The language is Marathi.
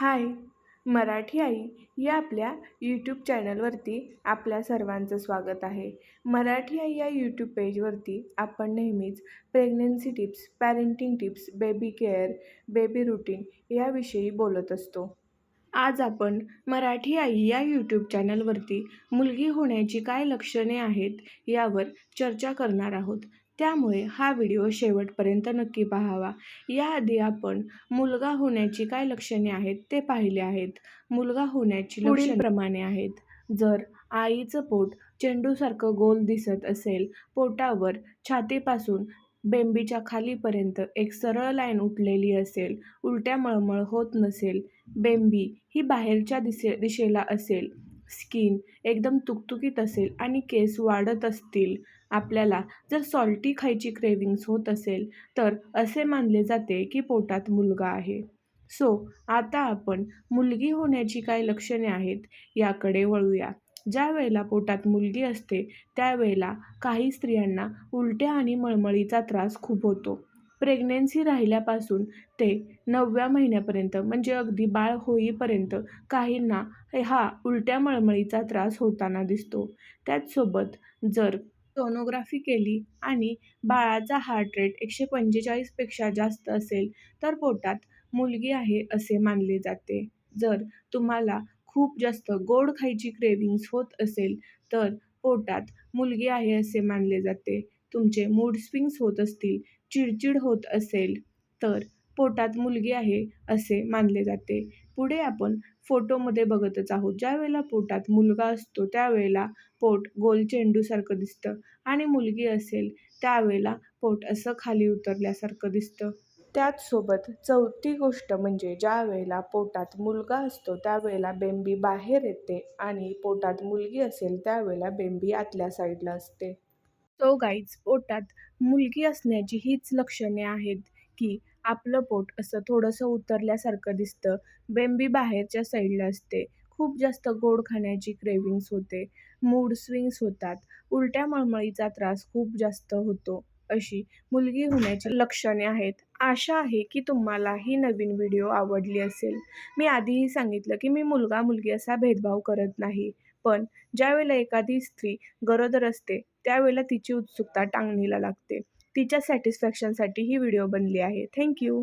हाय मराठी आई या आपल्या यूट्यूब चॅनलवरती आपल्या सर्वांचं स्वागत आहे. मराठी आई या यूट्यूब पेजवरती आपण नेहमीच pregnancy tips parenting tips baby care baby routine याविषयी बोलत असतो. आज आपण मराठी आई या यूट्यूब चॅनलवरती मुलगी होण्याची काय लक्षणे आहेत यावर चर्चा करणार आहोत. त्यामुळे हा व्हिडिओ शेवटपर्यंत नक्की पाहावा. याआधी आपण मुलगा होण्याची काय लक्षणे आहेत ते पाहिले आहेत. मुलगा होण्याची लक्षणप्रमाणे आहेत. जर आईचं पोट चेंडूसारखं गोल दिसत असेल पोटावर छातीपासून बेंबीच्या खालीपर्यंत एक सरळ लाईन उठलेली असेल उलट्या मळमळ होत नसेल बेंबी ही बाहेरच्या दिशे दिशेला असेल स्किन एकदम तुकतुकीत असेल आणि केस वाढत असतील आपल्याला जर सॉल्टी खायची क्रेविंग्स होत असेल तर असे मानले जाते की पोटात मुलगा आहे. सो आता आपण मुलगी होण्याची काय लक्षणे आहेत याकडे वळूया. ज्या वेळेला पोटात मुलगी असते त्यावेळेला काही स्त्रियांना उलट्या आणि मळमळीचा त्रास खूप होतो. प्रेग्नेन्सी राहिल्यापासून ते नवव्या महिन्यापर्यंत म्हणजे अगदी बाळ होईपर्यंत काहींना हा उलट्या मळमळीचा त्रास होताना दिसतो. त्याचसोबत जर सोनोग्राफी केली आणि बाळाचा हार्ट रेट एकशे पंचेचाळीसपेक्षा जास्त असेल तर पोटात मुलगी आहे असे मानले जाते. जर तुम्हाला खूप जास्त गोड खायची क्रेविंग्स होत असेल तर पोटात मुलगी आहे असे मानले जाते. तुमचे मूड स्विंग्स होत असतील चिडचिड होत असेल तर पोटात मुलगी आहे असे मानले जाते. पुढे आपण फोटोमध्ये बघतच आहोत. ज्यावेळेला पोटात मुलगा असतो त्यावेळेला पोट गोल चेंडूसारखं दिसतं आणि मुलगी असेल त्यावेळेला पोट असं खाली उतरल्यासारखं दिसतं. त्याचसोबत चौथी गोष्ट म्हणजे ज्या वेळेला पोटात मुलगा असतो त्यावेळेला बेंबी बाहेर येते आणि पोटात मुलगी असेल त्यावेळेला बेंबी आतल्या साईडला असते. तो गाईज पोटात मुलगी असण्याची हीच लक्षणे आहेत की आपलं पोट असं थोडंसं उतरल्यासारखं दिसतं. बेंबी बाहेरच्या साईडला असते. खूप जास्त गोड खाण्याची क्रेविंग्स होते. मूड स्विंग्स होतात. उलट्या मळमळीचा त्रास खूप जास्त होतो. अशी मुलगी होण्याची लक्षणे आहेत. आशा आहे की तुम्हाला ही नवीन व्हिडिओ आवडली असेल. मी आधीही सांगितलं की मी मुलगा मुलगी असा भेदभाव करत नाही. पण ज्यावेळेला एखादी स्त्री गरोदर असते त्यावेळेला तिची उत्सुकता टांगणीला लागते. तिच्या सॅटिस्फॅक्शनसाठी ही व्हिडिओ बनली आहे. थँक्यू